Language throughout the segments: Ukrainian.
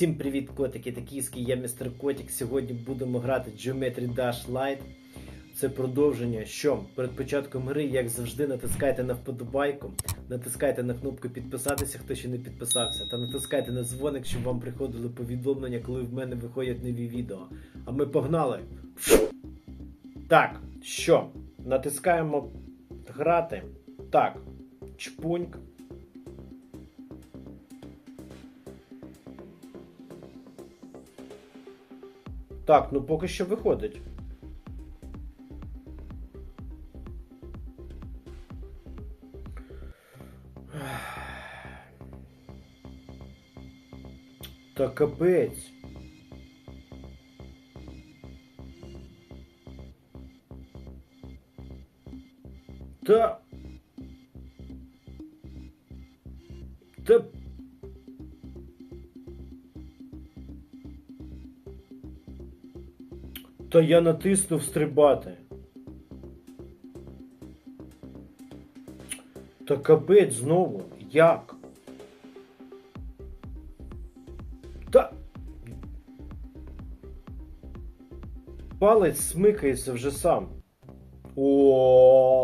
Всім привіт, котики та кіски, я містер Котик. Сьогодні будемо грати Geometry Dash Light. Це продовження. Що перед початком гри, як завжди, натискайте на вподобайку, натискайте на кнопку підписатися, хто ще не підписався, та натискайте на дзвоник, щоб вам приходили повідомлення, коли в мене виходять нові відео. А ми погнали! Так, що? Натискаємо грати. Так, чпуньк. Так, ну поки що виходить. Та капець. Та я натиснув стрибати. Та капець знову. Як? Та. Палець смикається вже сам. О.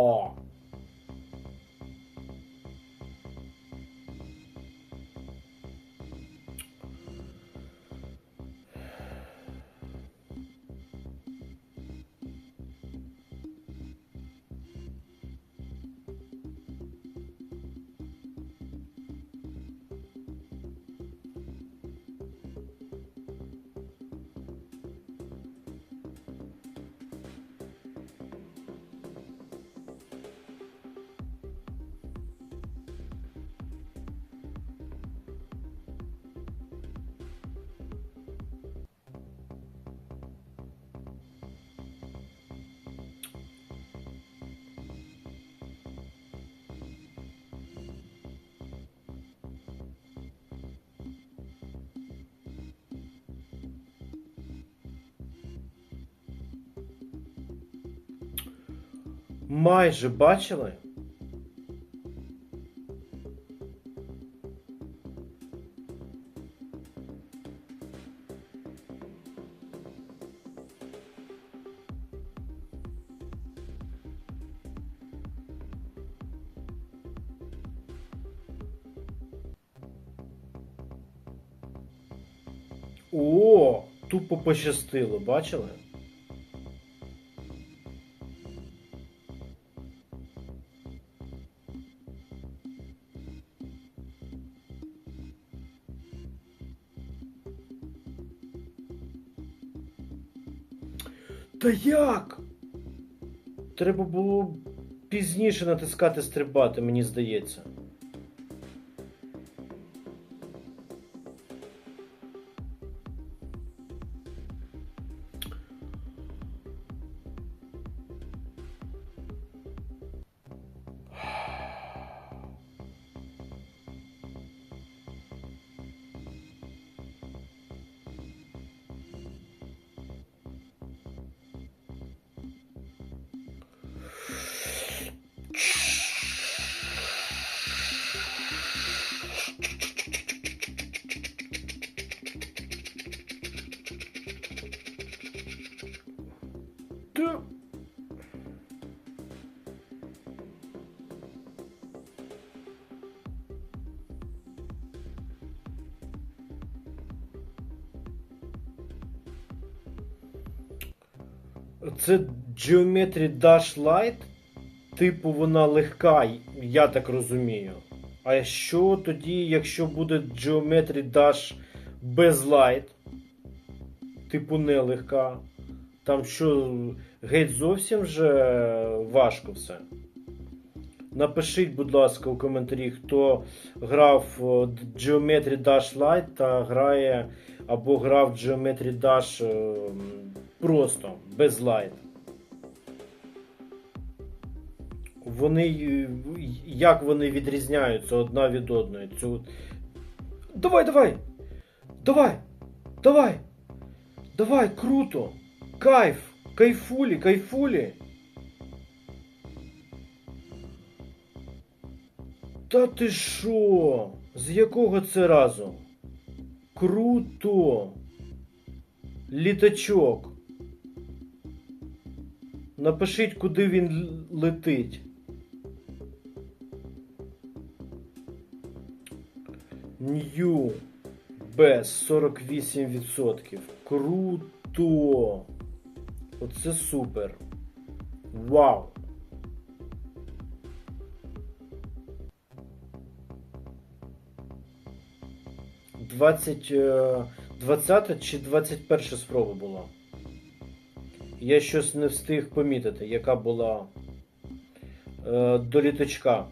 Майже бачили? О, тупо пощастило, бачили? Та як? Треба було пізніше натискати стрибати, мені здається. Це Geometry Dash Light? Типу вона легка, я так розумію. А що тоді, якщо буде Geometry Dash без Light? Типу не легка. Там що, геть зовсім вже важко все. Напишіть, будь ласка, у коментарі, хто грав Geometry Dash Light та грає або грав Geometry Dash е, просто без Light. Вони е, як вони відрізняються одна від одної? Цю... Давай, давай! Давай! Давай! Давай, круто! Кайф! Кайфулі, кайфулі! Та ти що? З якого це разу? Круто. Літачок. Напишіть, куди він летить. Нью. Без 48%. Круто. Оце супер. Вау. Двадцять, е, 20 чи 21 спроба була. Я щось не встиг помітити, яка була е, до літачка.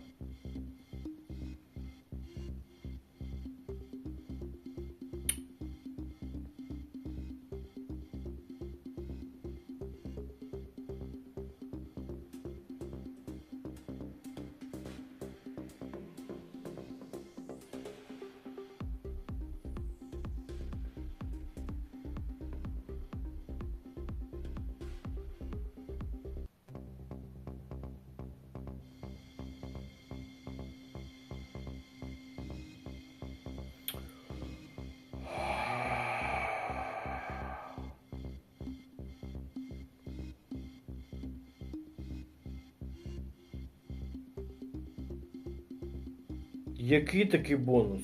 Який такий бонус?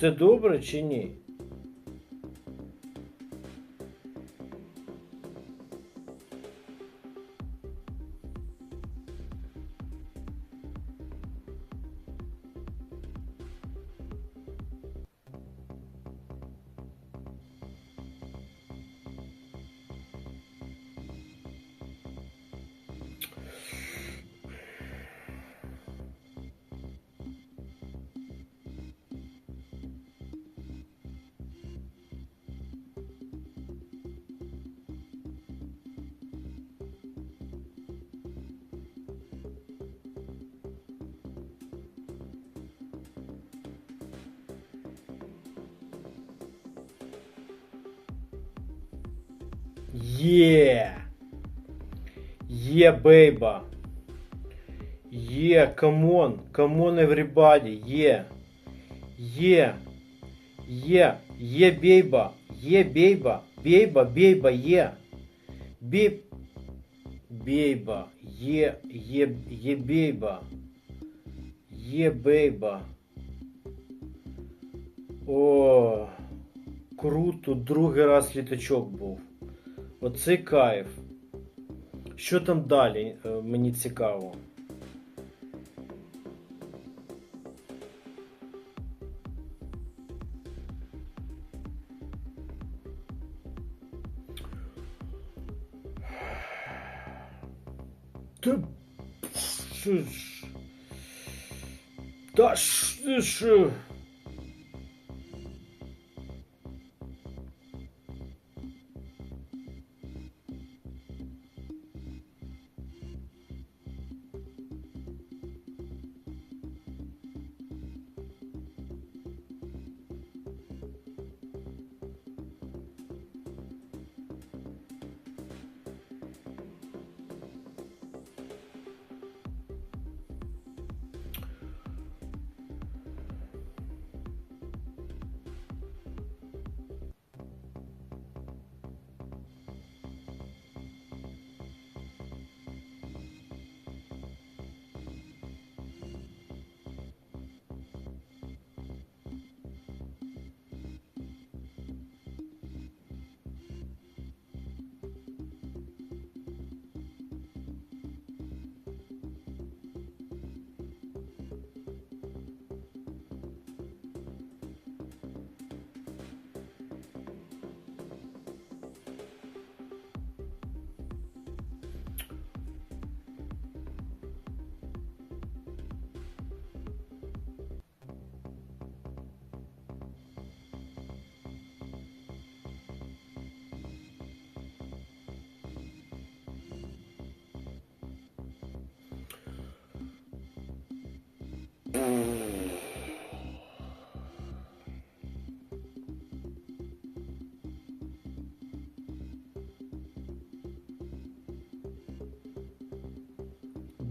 Це добре чи ні? Є. Є, бейба. Є, камон, камон everybody, є. Є. Є, є бейба, є бейба, бейба, бейба, є. Бей... Бейба, є, є, є бейба. Є бейба. О, круто, другий раз літачок був. Оце кайф. Що там далі? Е, Мені цікаво.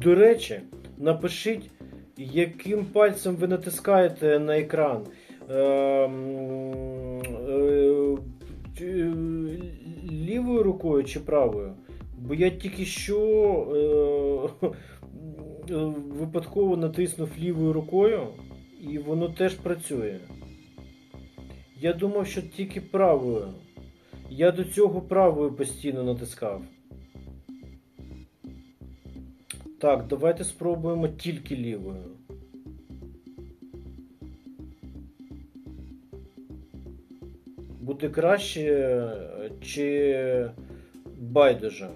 До речі, напишіть, Яким пальцем ви натискаєте на екран? Ем, е, чи- лівою рукою чи правою? Бо я тільки що е, е, випадково натиснув лівою рукою, і воно теж працює. Я думав, що тільки правою. Я до цього правою постійно натискав. Так, давайте спробуємо тільки лівою. Буде краще е, чи байдуже?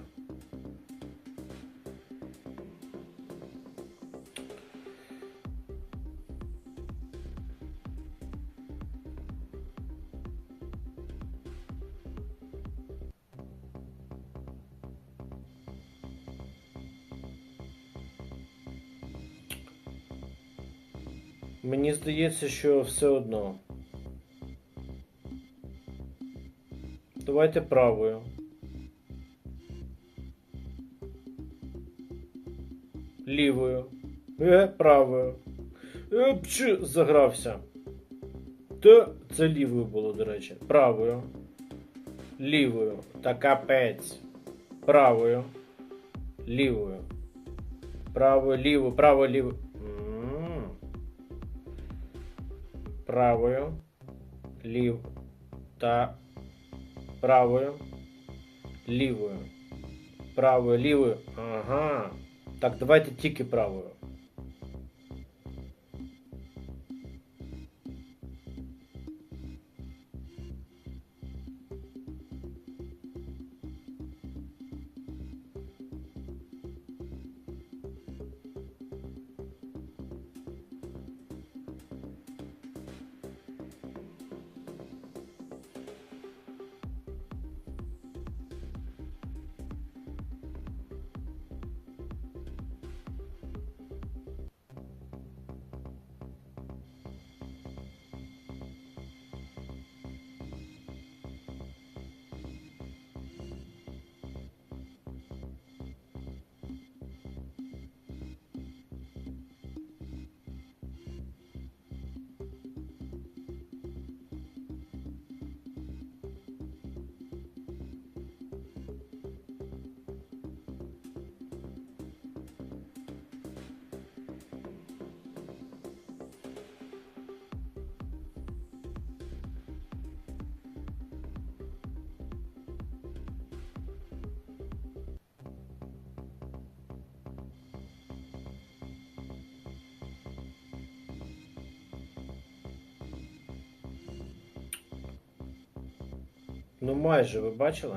Мені здається, що все одно. Давайте правою. Лівою. Е, правою. Е, пч, загрався. Та це лівою було, до речі. Правою. Лівою. Та капець. Правою. Лівою. Правою, лівою, правою, лівою. Правою. Лів. Та правою. Лівою. Правою, лівою. Ага. Так, давайте тільки правою. Ну майже, ви бачили?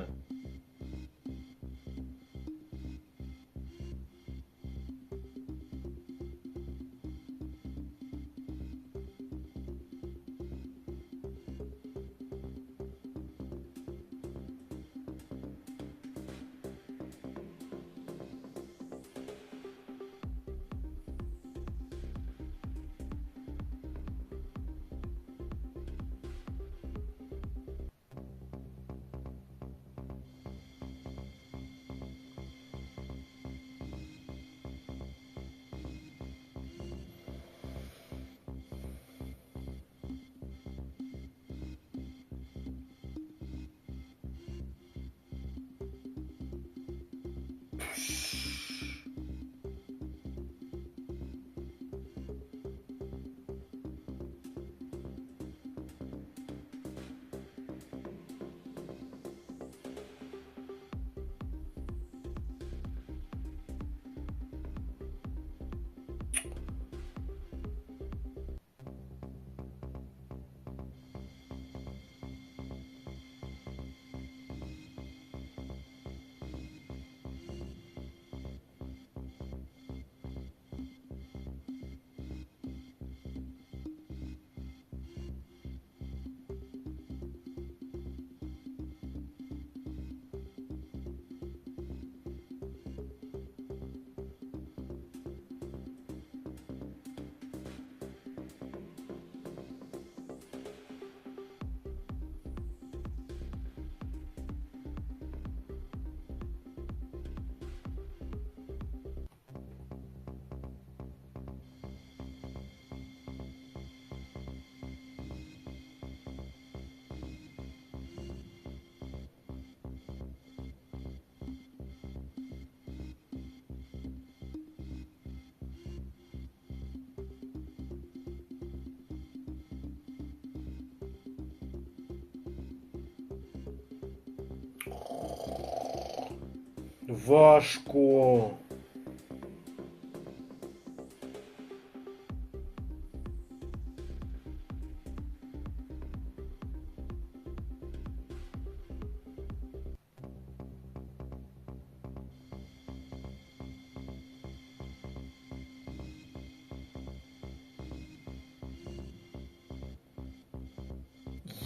Важко.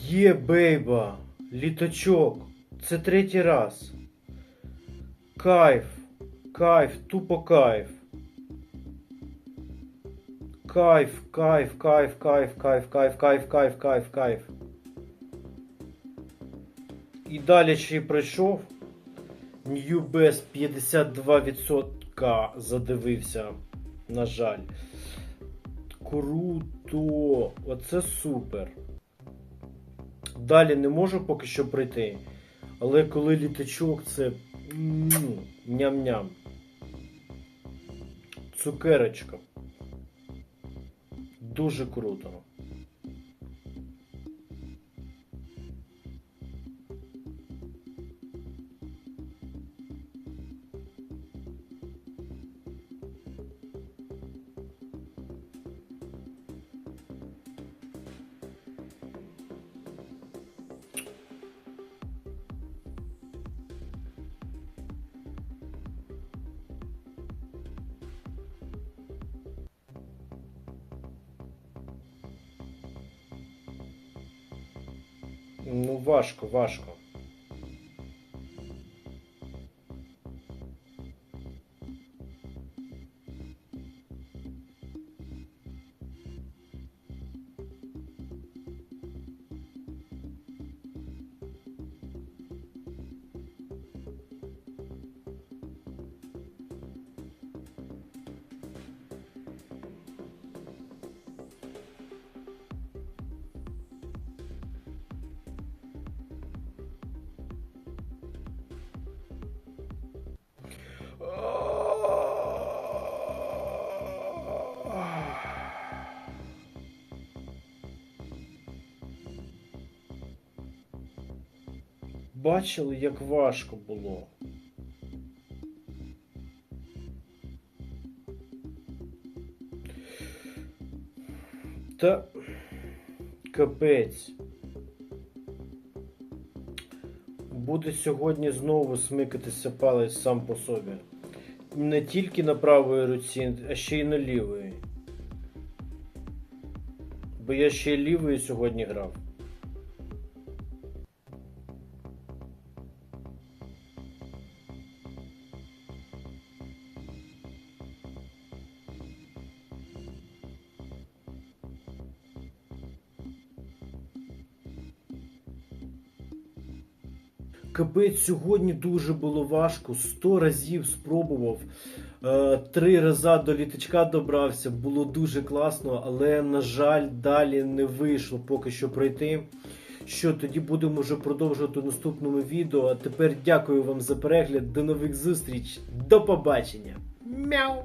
Є, бейба, літачок. Це третій раз. Кайф, кайф, тупо кайф. Кайф, кайф, кайф, кайф, кайф, кайф, кайф, кайф, кайф, кайф. І далі ще й пройшов. Ньюбес 52% задивився, на жаль. Круто! Оце супер. Далі не можу поки що пройти. Але коли літачок, це ням-ням. Цукерочка. Дуже круто. Важко, важко. Бачили, як важко було. Та капець. Буде сьогодні знову смикатися палець сам по собі. Не тільки на правій руці, а ще й на лівої. Бо я ще й лівою сьогодні грав. Капець сьогодні дуже було важко. Сто разів спробував. Е, Три рази до літачка добрався. Було дуже класно, але, на жаль, далі не вийшло поки що пройти. Що тоді будемо вже продовжувати в наступному відео. А тепер дякую вам за перегляд. До нових зустріч. До побачення. Мяу!